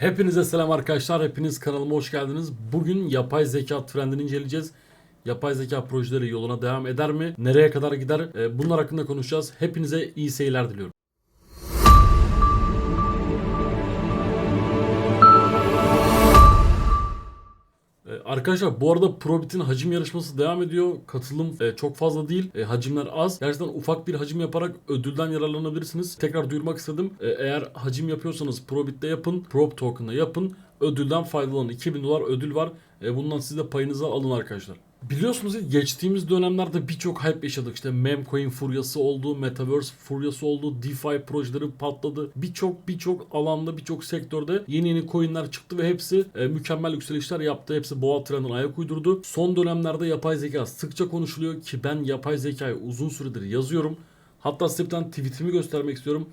Hepinize selam arkadaşlar. Hepiniz kanalıma hoş geldiniz. Bugün yapay zeka trendini inceleyeceğiz. Yapay zeka projeleri yoluna devam eder mi? Nereye kadar gider? Ee, Bunlar hakkında konuşacağız. Hepinize iyi seyirler diliyorum. Arkadaşlar bu arada Probit'in hacim yarışması devam ediyor. Katılım e, çok fazla değil. E, hacimler az. Gerçekten ufak bir hacim yaparak ödülden yararlanabilirsiniz. Tekrar duyurmak istedim. E, eğer hacim yapıyorsanız Probit'te yapın. Prob token'da yapın. Ödülden faydalanın. 2000 dolar ödül var. Bundan siz de payınızı alın arkadaşlar. Biliyorsunuz geçtiğimiz dönemlerde birçok hype yaşadık. İşte memcoin furyası oldu, metaverse furyası oldu, DeFi projeleri patladı. Birçok birçok alanda, birçok sektörde yeni yeni coinler çıktı ve hepsi e, mükemmel yükselişler yaptı. Hepsi boğa trendine ayak uydurdu. Son dönemlerde yapay zeka sıkça konuşuluyor ki ben yapay zekayı uzun süredir yazıyorum. Hatta tane tweetimi göstermek istiyorum.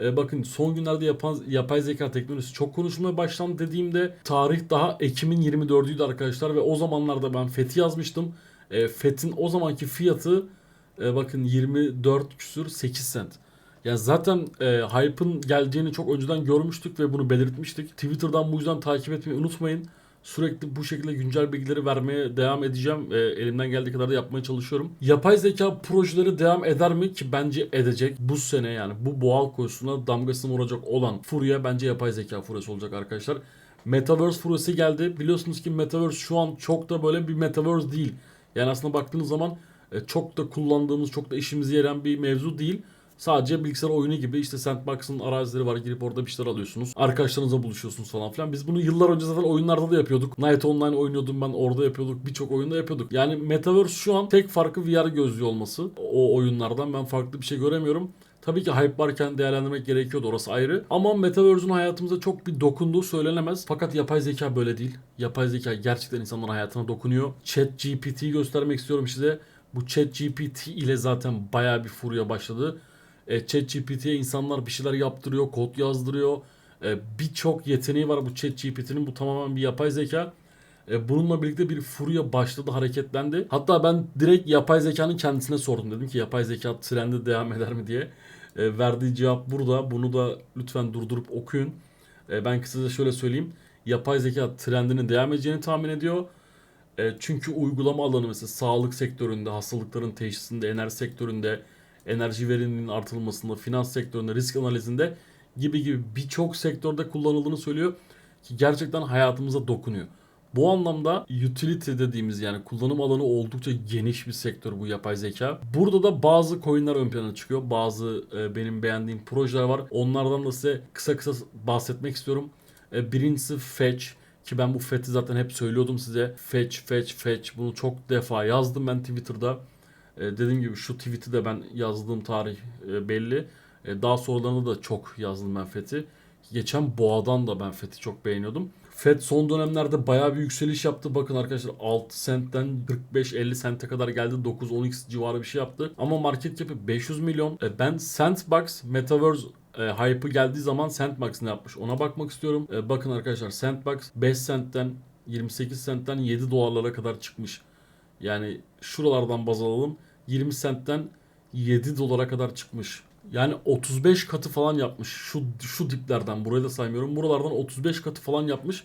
E, bakın son günlerde yapan, yapay zeka teknolojisi çok konuşulmaya başlandı dediğimde tarih daha Ekim'in 24'üydü arkadaşlar ve o zamanlarda ben FET'i yazmıştım. E, FET'in o zamanki fiyatı e, bakın 24 küsür 8 cent. Yani zaten e, hype'ın geleceğini çok önceden görmüştük ve bunu belirtmiştik. Twitter'dan bu yüzden takip etmeyi unutmayın. Sürekli bu şekilde güncel bilgileri vermeye devam edeceğim. E, elimden geldiği kadar da yapmaya çalışıyorum. Yapay zeka projeleri devam eder mi? Ki bence edecek. Bu sene yani bu boğal koşusuna damgasını vuracak olan furya bence yapay zeka furyası olacak arkadaşlar. Metaverse furyası geldi. Biliyorsunuz ki Metaverse şu an çok da böyle bir Metaverse değil. Yani aslında baktığınız zaman e, çok da kullandığımız, çok da işimize yarayan bir mevzu değil. Sadece bilgisayar oyunu gibi işte Sandbox'ın arazileri var girip orada bir şeyler alıyorsunuz. Arkadaşlarınızla buluşuyorsunuz falan filan. Biz bunu yıllar önce zaten oyunlarda da yapıyorduk. Night Online oynuyordum ben orada yapıyorduk. Birçok oyunda yapıyorduk. Yani Metaverse şu an tek farkı VR gözlüğü olması. O oyunlardan ben farklı bir şey göremiyorum. Tabii ki hype varken değerlendirmek gerekiyordu orası ayrı. Ama Metaverse'ün hayatımıza çok bir dokunduğu söylenemez. Fakat yapay zeka böyle değil. Yapay zeka gerçekten insanların hayatına dokunuyor. Chat GPT'yi göstermek istiyorum size. Bu Chat GPT ile zaten bayağı bir furya başladı. E, ChatGPT'ye insanlar bir şeyler yaptırıyor, kod yazdırıyor. E, Birçok yeteneği var bu ChatGPT'nin. Bu tamamen bir yapay zeka. E, bununla birlikte bir furya başladı, hareketlendi. Hatta ben direkt yapay zekanın kendisine sordum. Dedim ki yapay zeka trendi devam eder mi diye. E, verdiği cevap burada. Bunu da lütfen durdurup okuyun. E, ben kısaca şöyle söyleyeyim. Yapay zeka trendinin devam edeceğini tahmin ediyor. E, çünkü uygulama alanı mesela sağlık sektöründe, hastalıkların teşhisinde, enerji sektöründe, enerji verimliliğinin artırılmasında, finans sektöründe, risk analizinde gibi gibi birçok sektörde kullanıldığını söylüyor ki gerçekten hayatımıza dokunuyor. Bu anlamda utility dediğimiz yani kullanım alanı oldukça geniş bir sektör bu yapay zeka. Burada da bazı coinler ön plana çıkıyor. Bazı e, benim beğendiğim projeler var. Onlardan da size kısa kısa bahsetmek istiyorum. E, birincisi Fetch ki ben bu Fetch'i zaten hep söylüyordum size. Fetch, Fetch, Fetch bunu çok defa yazdım ben Twitter'da. E, dediğim gibi şu tweet'i de ben yazdığım tarih e, belli. E, daha sonralarında da çok yazdım ben FET'i. Geçen Boğa'dan da ben FET'i çok beğeniyordum. FED son dönemlerde bayağı bir yükseliş yaptı. Bakın arkadaşlar 6 sentten 45-50 sente kadar geldi. 9-10x civarı bir şey yaptı. Ama market cap'i 500 milyon. Ben Sandbox Metaverse e, hype'ı geldiği zaman Sandbox ne yapmış ona bakmak istiyorum. E, bakın arkadaşlar Sandbox 5 sentten 28 sentten 7 dolarlara kadar çıkmış. Yani şuralardan baz alalım. 20 sentten 7 dolara kadar çıkmış. Yani 35 katı falan yapmış. Şu şu diplerden burayı da saymıyorum. Buralardan 35 katı falan yapmış.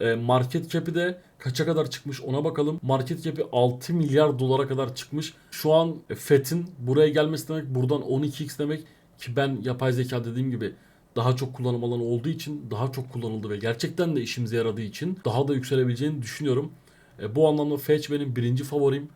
E, market cap'i de kaça kadar çıkmış ona bakalım. Market cap'i 6 milyar dolara kadar çıkmış. Şu an FET'in buraya gelmesi demek buradan 12x demek ki ben yapay zeka dediğim gibi daha çok kullanım alanı olduğu için daha çok kullanıldı ve gerçekten de işimize yaradığı için daha da yükselebileceğini düşünüyorum. E, bu anlamda Fetch benim birinci favorim.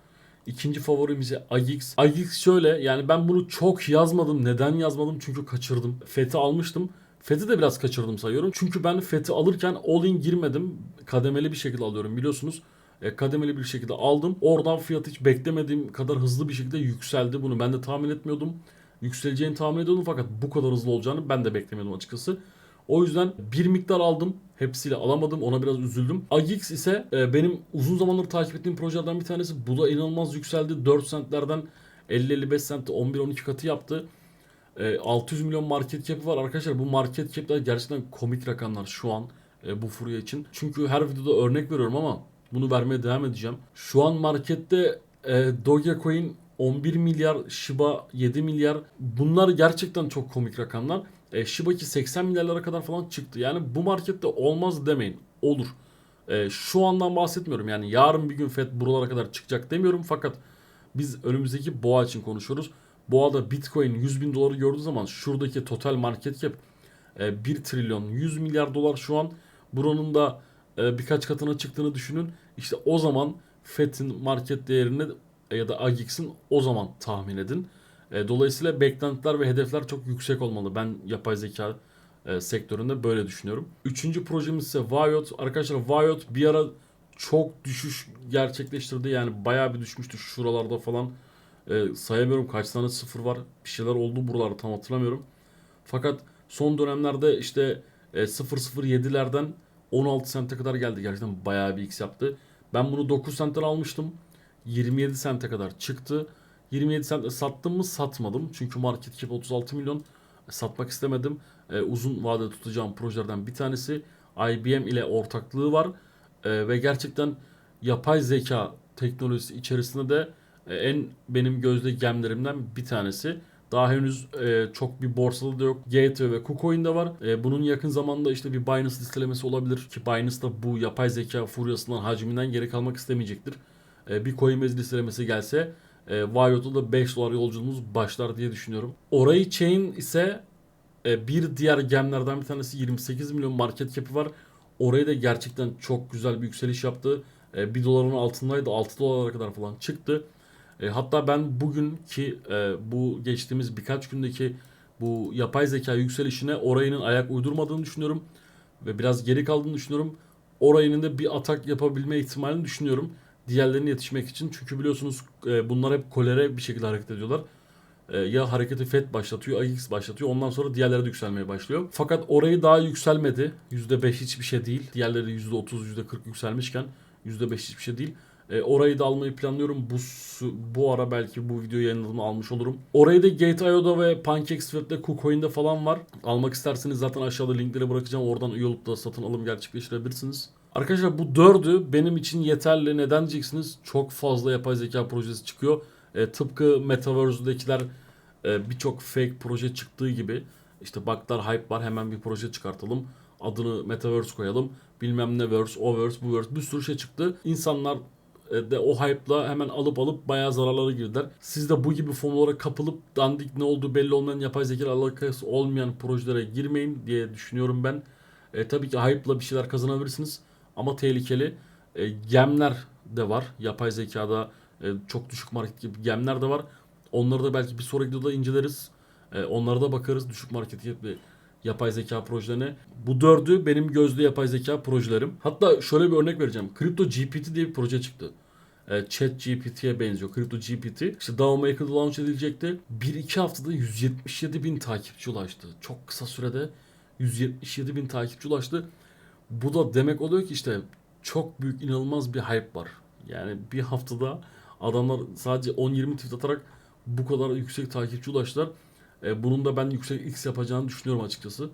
İkinci favorim ise AGX. AGX şöyle yani ben bunu çok yazmadım. Neden yazmadım? Çünkü kaçırdım. FET'i almıştım. FET'i de biraz kaçırdım sayıyorum. Çünkü ben FET'i alırken all in girmedim. Kademeli bir şekilde alıyorum biliyorsunuz. E, kademeli bir şekilde aldım. Oradan fiyat hiç beklemediğim kadar hızlı bir şekilde yükseldi. Bunu ben de tahmin etmiyordum. Yükseleceğini tahmin ediyordum fakat bu kadar hızlı olacağını ben de beklemiyordum açıkçası. O yüzden bir miktar aldım. Hepsiyle alamadım. Ona biraz üzüldüm. AGX ise e, benim uzun zamandır takip ettiğim projelerden bir tanesi. Bu da inanılmaz yükseldi. 4 centlerden 50-55 centte 11-12 katı yaptı. E, 600 milyon market cap'i var. Arkadaşlar bu market cap'ler gerçekten komik rakamlar şu an e, bu furya için. Çünkü her videoda örnek veriyorum ama bunu vermeye devam edeceğim. Şu an markette e, Dogecoin 11 milyar, Shiba 7 milyar. Bunlar gerçekten çok komik rakamlar. E, Shibaki 80 milyarlara kadar falan çıktı. Yani bu markette olmaz demeyin. Olur. E, şu andan bahsetmiyorum. Yani yarın bir gün FED buralara kadar çıkacak demiyorum. Fakat biz önümüzdeki boğa için konuşuyoruz. Boğada Bitcoin 100 bin doları gördüğü zaman şuradaki total market cap e, 1 trilyon 100 milyar dolar şu an. Buranın da e, birkaç katına çıktığını düşünün. İşte o zaman FED'in market değerini e, ya da AGX'in o zaman tahmin edin. E, dolayısıyla beklentiler ve hedefler çok yüksek olmalı. Ben yapay zeka e, sektöründe böyle düşünüyorum. Üçüncü projemiz ise Viot. Arkadaşlar Viot bir ara çok düşüş gerçekleştirdi. Yani bayağı bir düşmüştü şuralarda falan. E, sayamıyorum kaç tane sıfır var. Bir şeyler oldu buralarda tam hatırlamıyorum. Fakat son dönemlerde işte e, 007'lerden 16 sente kadar geldi. Gerçekten bayağı bir x yaptı. Ben bunu 9 sentten almıştım. 27 sente kadar çıktı. 27 sentte sattım mı satmadım. Çünkü market cap 36 milyon. Satmak istemedim. E, uzun vadede tutacağım projelerden bir tanesi. IBM ile ortaklığı var. E, ve gerçekten yapay zeka teknolojisi içerisinde de e, en benim gözde gemlerimden bir tanesi. Daha henüz e, çok bir borsada da yok. Gateway ve KuCoin'de var. E, bunun yakın zamanda işte bir Binance listelemesi olabilir ki Binance da bu yapay zeka furyasından hacminden geri kalmak istemeyecektir. E, bir Coinbase listelemesi gelse e, Viot'ta da 5 dolar yolculuğumuz başlar diye düşünüyorum. Orayı Chain ise e, bir diğer gemlerden bir tanesi 28 milyon market cap'i var. Orayı da gerçekten çok güzel bir yükseliş yaptı. E, 1 doların altındaydı 6 dolara kadar falan çıktı. E, hatta ben bugünkü e, bu geçtiğimiz birkaç gündeki bu yapay zeka yükselişine orayının ayak uydurmadığını düşünüyorum. Ve biraz geri kaldığını düşünüyorum. Orayının da bir atak yapabilme ihtimalini düşünüyorum. Diğerlerine yetişmek için. Çünkü biliyorsunuz e, bunlar hep kolere bir şekilde hareket ediyorlar. E, ya hareketi FED başlatıyor, AX başlatıyor. Ondan sonra diğerleri de yükselmeye başlıyor. Fakat orayı daha yükselmedi. %5 hiçbir şey değil. Diğerleri %30, %40 yükselmişken %5 hiçbir şey değil. E, orayı da almayı planlıyorum. Bu bu ara belki bu videoyu yayınladığımda almış olurum. Orayı da Gate.io'da ve PancakeSwap'te, KuCoin'de falan var. Almak isterseniz zaten aşağıda linkleri bırakacağım. Oradan üye olup da satın alım gerçekleştirebilirsiniz. Arkadaşlar bu dördü benim için yeterli. Neden diyeceksiniz? Çok fazla yapay zeka projesi çıkıyor. E, tıpkı Metaverse'dekiler e, birçok fake proje çıktığı gibi işte baklar hype var hemen bir proje çıkartalım. Adını Metaverse koyalım. Bilmem ne verse, o verse, bu verse bir sürü şey çıktı. İnsanlar e, de o hype'la hemen alıp alıp bayağı zararlara girdiler. Siz de bu gibi fonlara kapılıp dandik ne olduğu belli olmayan yapay zeka alakası olmayan projelere girmeyin diye düşünüyorum ben. E, tabii ki hype'la bir şeyler kazanabilirsiniz ama tehlikeli. E, gemler de var. Yapay zekada e, çok düşük market gibi gemler de var. Onları da belki bir sonraki videoda inceleriz. E, onlara da bakarız düşük market gibi yapay zeka projelerine. Bu dördü benim gözde yapay zeka projelerim. Hatta şöyle bir örnek vereceğim. Crypto GPT diye bir proje çıktı. E, Chat GPT'ye benziyor. Crypto GPT. İşte DAO Maker'da launch edilecekti. 1-2 haftada 177 bin takipçi ulaştı. Çok kısa sürede 177 bin takipçi ulaştı. Bu da demek oluyor ki işte çok büyük inanılmaz bir hype var. Yani bir haftada adamlar sadece 10-20 tweet atarak bu kadar yüksek takipçi ulaştılar. E, bunun da ben yüksek X yapacağını düşünüyorum açıkçası.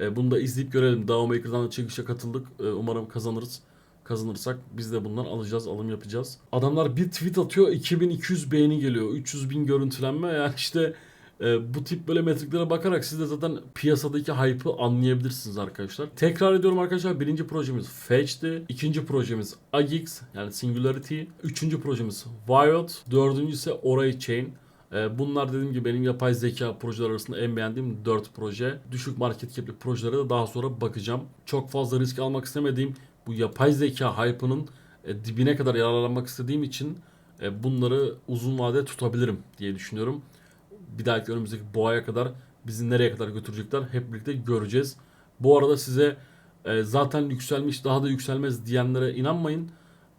E, bunu da izleyip görelim. DAO Maker'dan da çekişe katıldık. E, umarım kazanırız. Kazanırsak biz de bundan alacağız, alım yapacağız. Adamlar bir tweet atıyor, 2200 beğeni geliyor. 300 bin görüntülenme. Yani işte e, bu tip böyle metriklere bakarak siz de zaten piyasadaki hype'ı anlayabilirsiniz arkadaşlar. Tekrar ediyorum arkadaşlar. Birinci projemiz Fetch'ti. ikinci projemiz Agix yani Singularity. Üçüncü projemiz Viot. Dördüncü ise Oray Chain. Ee, Bunlar dediğim gibi benim yapay zeka projeler arasında en beğendiğim 4 proje. Düşük market cap'li projelere de daha sonra bakacağım. Çok fazla risk almak istemediğim bu yapay zeka hype'ının e, dibine kadar yararlanmak istediğim için e, bunları uzun vade tutabilirim diye düşünüyorum. Bir dahaki önümüzdeki boğaya kadar bizi nereye kadar götürecekler hep birlikte göreceğiz. Bu arada size e, zaten yükselmiş daha da yükselmez diyenlere inanmayın.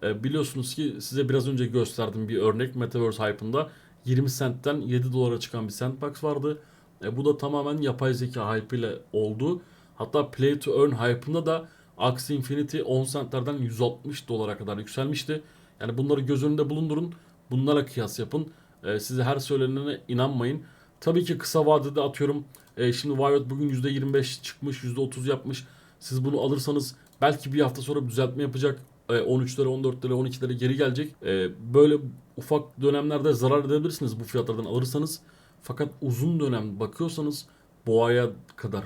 E, biliyorsunuz ki size biraz önce gösterdim bir örnek Metaverse hype'ında 20 centten 7 dolara çıkan bir sandbox vardı. E, bu da tamamen yapay zeka hype ile oldu. Hatta Play to Earn hype'ında da Axie Infinity 10 centlerden 160 dolara kadar yükselmişti. Yani bunları göz önünde bulundurun. Bunlara kıyas yapın. E, size her söylenene inanmayın. Tabii ki kısa vadede atıyorum. E, şimdi Riot bugün %25 çıkmış, %30 yapmış. Siz bunu alırsanız belki bir hafta sonra düzeltme yapacak. E, 13'lere, 14'lere, 12'lere geri gelecek. E, böyle ufak dönemlerde zarar edebilirsiniz bu fiyatlardan alırsanız. Fakat uzun dönem bakıyorsanız boğaya kadar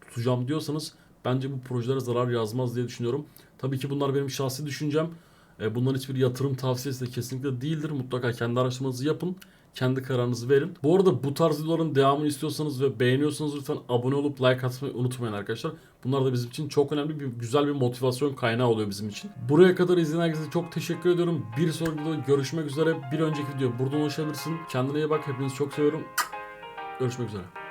tutacağım diyorsanız bence bu projelere zarar yazmaz diye düşünüyorum. Tabii ki bunlar benim şahsi düşüncem. E, Bunların hiçbir yatırım tavsiyesi de kesinlikle değildir. Mutlaka kendi araştırmanızı yapın. Kendi kararınızı verin. Bu arada bu tarz videoların devamını istiyorsanız ve beğeniyorsanız lütfen abone olup like atmayı unutmayın arkadaşlar. Bunlar da bizim için çok önemli bir güzel bir motivasyon kaynağı oluyor bizim için. Buraya kadar izleyen herkese çok teşekkür ediyorum. Bir sonraki videoda görüşmek üzere. Bir önceki video buradan ulaşabilirsin. Kendine iyi bak. Hepinizi çok seviyorum. Görüşmek üzere.